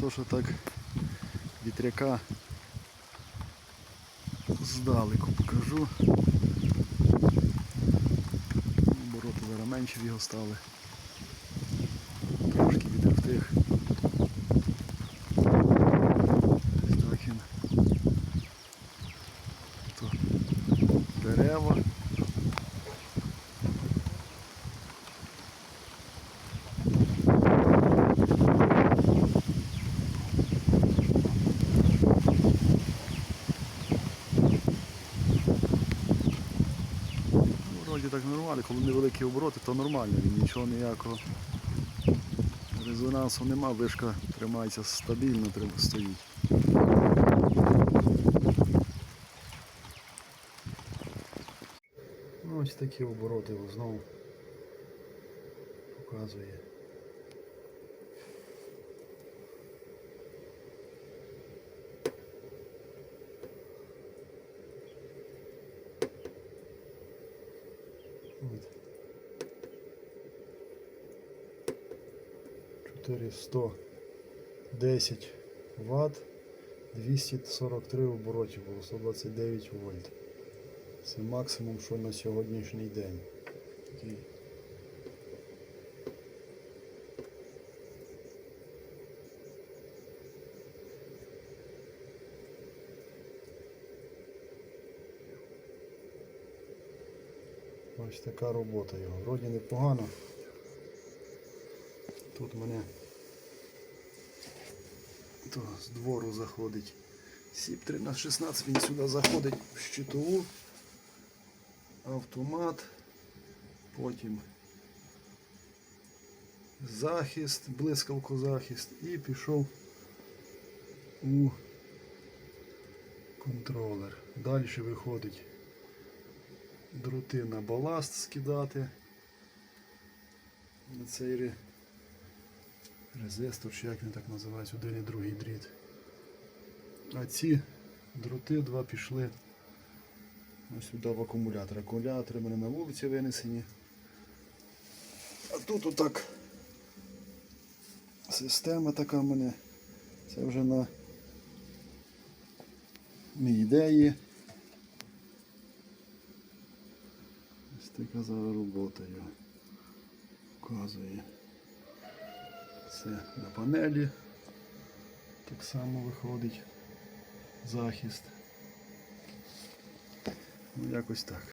то, що так вітряка здалеку покажу. Обороти зараз менше його стали. Трошки вітер втих. Ось так він. То. Ну, Вроді так нормально, коли невеликі обороти, то нормально, він нічого ніякого резонансу нема, вишка тримається стабільно, треба стоїть. Ну, ось такі обороти знову показує. 410 Вт, 243 оборотів було, 129 вольт. Це максимум, що на сьогоднішній день. Ось така робота його. Вроді непогано. Тут мене то з двору заходить. Сіп 1316 він сюди заходить в щитову, автомат, потім захист, блискавку захист і пішов у контролер. Далі виходить дроти на баласт скидати. На цей резистор, чи як він так називається, один і другий дріт. А ці дроти два пішли ось сюди в акумулятор. Акумулятори в мене на вулиці винесені. А тут отак система така в мене. Це вже на мій ідеї. Ось така зараз робота його показує. Це на панелі. Так само виходить захист. Ну якось так.